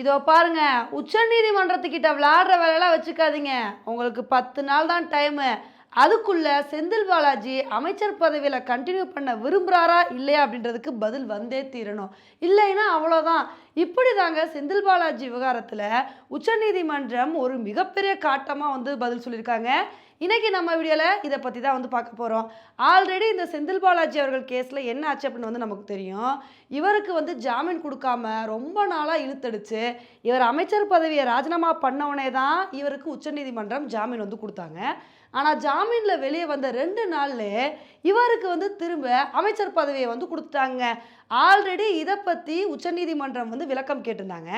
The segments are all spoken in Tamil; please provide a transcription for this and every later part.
இதோ பாருங்க உச்சநீதிமன்றத்துக்கிட்ட விளையாடுற வேலையெல்லாம் வச்சுக்காதீங்க. உங்களுக்கு பத்து நாள் தான் டைமு. அதுக்குள்ள செந்தில் பாலாஜி அமைச்சர் பதவியில் கண்டினியூ பண்ண விரும்புகிறாரா இல்லையா அப்படின்றதுக்கு பதில் வந்தே தீரணும். இல்லைன்னா அவ்வளோதான் இப்படி தாங்க செந்தில் பாலாஜி விவகாரத்தில் உச்சநீதிமன்றம் ஒரு மிகப்பெரிய காட்டமாக வந்து பதில் சொல்லியிருக்காங்க. இன்றைக்கி நம்ம வீடியோவில் இதை பற்றி தான் வந்து பார்க்க போகிறோம் ஆல்ரெடி இந்த செந்தில் பாலாஜி அவர்கள் கேஸில் என்ன ஆச்சு அப்படின்னு வந்து நமக்கு தெரியும். இவருக்கு வந்து ஜாமீன் கொடுக்காம ரொம்ப நாளாக இழுத்தடிச்சு இவர் அமைச்சர் பதவியை ராஜினாமா பண்ணவனே தான் இவருக்கு உச்சநீதிமன்றம் ஜாமீன் வந்து கொடுத்தாங்க. ஆனால் ஜாமீனில் வெளியே வந்த ரெண்டு நாள்லே இவருக்கு வந்து திரும்ப அமைச்சர் பதவியை வந்து கொடுத்துட்டாங்க. ஆல்ரெடி இதை பற்றி உச்சநீதிமன்றம் வந்து விளக்கம் கேட்டிருந்தாங்க.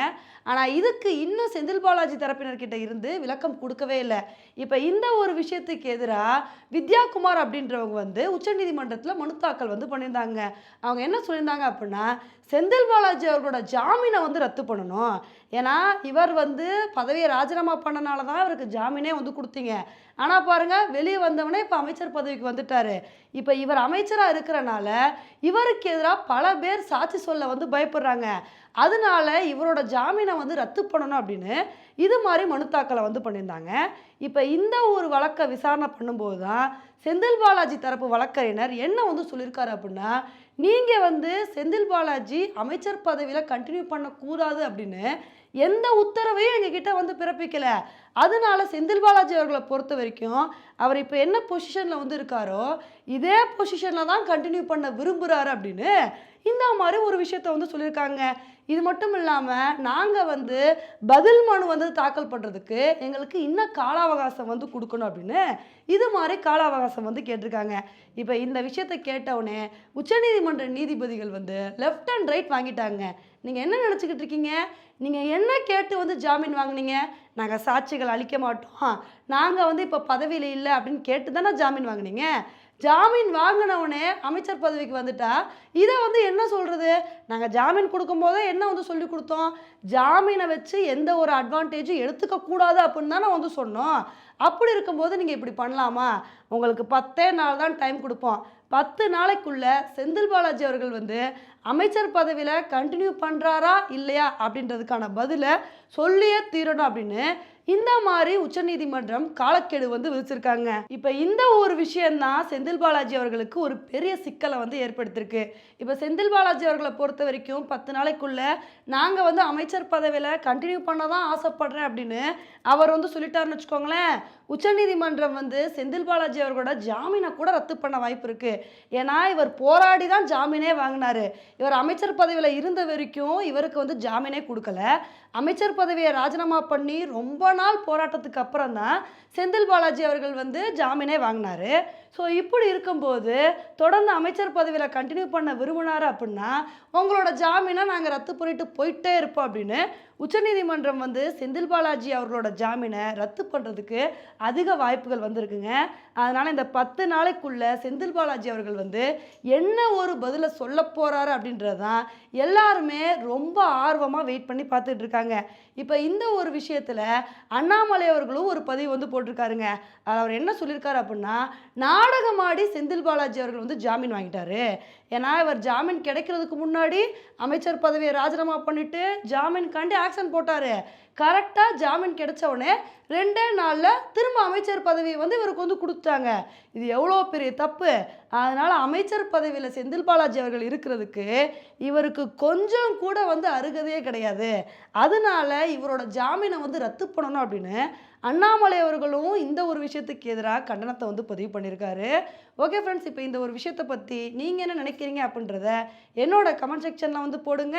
ஆனால் இதுக்கு இன்னும் செந்தில் பாலாஜி தரப்பினர்கிட்ட இருந்து விளக்கம் கொடுக்கவே இல்லை. இப்போ இந்த ஒரு விஷயத்துக்கு எதிராக வித்யாகுமார் அப்படின்றவங்க வந்து உச்சநீதிமன்றத்தில் மனு தாக்கல் வந்து பண்ணியிருந்தாங்க. அவங்க என்ன சொல்லியிருந்தாங்க அப்படின்னா செந்தில் பாலாஜி அவர்களோட ஜாமீனை வந்து ரத்து பண்ணணும். ஏன்னா இவர் வந்து பதவியை ராஜினாமா பண்ணனால தான் இவருக்கு ஜாமீனே வந்து கொடுத்தீங்க. ஆனால் பாருங்க வெளியே வந்தவனே இப்போ அமைச்சர் பதவிக்கு வந்துட்டார். இப்போ இவர் அமைச்சராக இருக்கிறனால இவருக்கு எதிராக பல பேர் சாட்சி சொல்ல வந்து பயப்படுறாங்க. அதனால இவரோட ஜாமீனை வந்து ரத்து பண்ணணும் அப்படின்னு இது மாதிரி மனு தாக்கலை வந்து பண்ணியிருந்தாங்க. இப்போ இந்த ஒரு வழக்கை விசாரணை பண்ணும்போது தான் செந்தில் பாலாஜி தரப்பு வழக்கறிஞர் என்ன வந்து சொல்லியிருக்காரு அப்படின்னா நீங்கள் வந்து செந்தில் பாலாஜி அமைச்சர் பதவியில் கண்டினியூ பண்ணக்கூடாது அப்படின்னு எந்த உத்தரவையும் எங்ககிட்ட வந்து பிறப்பிக்கலை. அதனால செந்தில் பாலாஜி அவர்களை பொறுத்த வரைக்கும் அவர் இப்போ என்ன பொசிஷனில் வந்து இருக்காரோ இதே பொசிஷனில் தான் கண்டினியூ பண்ண விரும்புகிறாரு அப்படின்னு இந்த மாதிரி ஒரு விஷயத்த வந்து சொல்லியிருக்காங்க. இது மட்டும் இல்லாமல் நாங்கள் வந்து பதில் மனு வந்து தாக்கல் பண்ணுறதுக்கு எங்களுக்கு இன்னும் கால அவகாசம் வந்து கொடுக்கணும் அப்படின்னு இது மாதிரி கால அவகாசம் வந்து கேட்டிருக்காங்க. இப்போ இந்த விஷயத்தை கேட்டவுடனே உச்சநீதிமன்ற நீதிபதிகள் வந்து லெஃப்ட் அண்ட் ரைட் வாங்கிட்டாங்க. நீங்கள் என்ன நினச்சிக்கிட்டு இருக்கீங்க? நீங்கள் என்ன கேட்டு வந்து ஜாமீன் வாங்குனீங்க? நாங்கள் சாட்சிகள் அளிக்க மாட்டோம். நாங்கள் வந்து இப்போ பதவியில் இல்லை அப்படின்னு கேட்டு தானே ஜாமீன் வாங்குனீங்க? ஜாமீன் வாங்கினவுடனே அமைச்சர் பதவிக்கு வந்துட்டா. இதை வந்து என்ன சொல்கிறது நாங்கள் ஜாமீன் கொடுக்கும்போதே என்ன வந்து சொல்லி கொடுத்தோம்? ஜாமீனை வச்சு எந்த ஒரு அட்வான்டேஜும் எடுத்துக்க கூடாது அப்படின்னு தானே வந்து சொன்னோம். அப்படி இருக்கும்போது நீங்கள் இப்படி பண்ணலாமா? உங்களுக்கு பத்தே நாள் தான் டைம் கொடுப்போம். பத்து நாளைக்குள்ளே செந்தில் பாலாஜி அவர்கள் வந்து அமைச்சர் பதவியில் கண்டினியூ பண்ணுறாரா இல்லையா அப்படின்றதுக்கான பதிலை சொல்லியே தீரணும் அப்படின்னு இந்த மாதிரி உச்சநீதிமன்றம் காலக்கெடு வந்து விதிச்சிருக்காங்க. இப்போ இந்த ஒரு விஷயம்தான் செந்தில் பாலாஜி அவர்களுக்கு ஒரு பெரிய சிக்கலை வந்து ஏற்படுத்திருக்கு. இப்போ செந்தில் பாலாஜி அவர்களை பொறுத்த வரைக்கும் பத்து நாளைக்குள்ள நாங்கள் வந்து அமைச்சர் பதவியில் கண்டினியூ பண்ண தான் ஆசைப்படுறேன் அப்படின்னு அவர் வந்து சொல்லிட்டாருன்னு வச்சுக்கோங்களேன். உச்சநீதிமன்றம் வந்து செந்தில் பாலாஜி அவர்களோட ஜாமீனை கூட ரத்து பண்ண வாய்ப்பு இருக்கு. ஏன்னா இவர் போராடி தான் ஜாமீனே வாங்கினாரு. இவர் அமைச்சர் பதவியில் இருந்த வரைக்கும் இவருக்கு வந்து ஜாமீனே கொடுக்கல. அமைச்சர் பதவியை ராஜினாமா பண்ணி ரொம்ப நாள் போராட்டத்துக்கு அப்புறம் தான் செந்தில் பாலாஜி அவர்கள் வந்து ஜாமீனே வாங்கினாரு. ஸோ இப்படி இருக்கும்போது தொடர்ந்து அமைச்சர் பதவியில் கண்டினியூ பண்ண விரும்பினார் அப்படின்னா உங்களோட ஜாமீனை நாங்கள் ரத்து பண்ணிட்டு போயிட்டே இருப்போம் அப்படின்னு உச்சநீதிமன்றம் வந்து செந்தில் பாலாஜி அவர்களோட ஜாமீனை ரத்து பண்ணுறதுக்கு அதிக வாய்ப்புகள் வந்திருக்குங்க. அதனால் இந்த பத்து நாளைக்குள்ள செந்தில் பாலாஜி அவர்கள் வந்து என்ன ஒரு பதிலை சொல்ல போகிறாரு அப்படின்றது தான் எல்லாருமே ரொம்ப ஆர்வமாக வெயிட் பண்ணி பார்த்துட்டு இருக்காங்க. இப்போ இந்த ஒரு விஷயத்தில் அண்ணாமலை அவர்களும் ஒரு பதிவு வந்து போட்டிருக்காருங்க. அதில் அவர் என்ன சொல்லியிருக்காரு அப்படின்னா நாடகமாடி செந்தில் பாலாஜி அவர்கள் வந்து ஜாமீன் வாங்கிட்டாரு. ஏன்னா இவர் ஜாமீன் கிடைக்கிறதுக்கு முன்னாடி அமைச்சர் பதவியை ராஜினாமா பண்ணிட்டு ஜாமீன் கண்டு ஆக்ஷன் போட்டார். கரெக்டாக ஜாமீன் கிடைச்ச உடனே ரெண்டே நாளில் திரும்ப அமைச்சர் பதவியை வந்து இவருக்கு வந்து கொடுத்தாங்க இது எவ்வளோ பெரிய தப்பு? அதனால் அமைச்சர் பதவியில் செந்தில் பாலாஜி அவர்கள் இருக்கிறதுக்கு இவருக்கு கொஞ்சம் கூட வந்து அருகதையே கிடையாது. அதனால இவரோட ஜாமீனை வந்து ரத்து பண்ணணும் அப்படின்னு அண்ணாமலை அவர்களும் இந்த ஒரு விஷயத்துக்கு எதிராக கண்டனத்தை வந்து பதிவு பண்ணியிருக்காரு. ஓகே ஃப்ரெண்ட்ஸ் இப்போ இந்த ஒரு விஷயத்தை பற்றி நீங்கள் என்ன நினைக்கிறீங்க அப்படின்றத என்னோட கமெண்ட் செக்ஷனில் வந்து போடுங்க.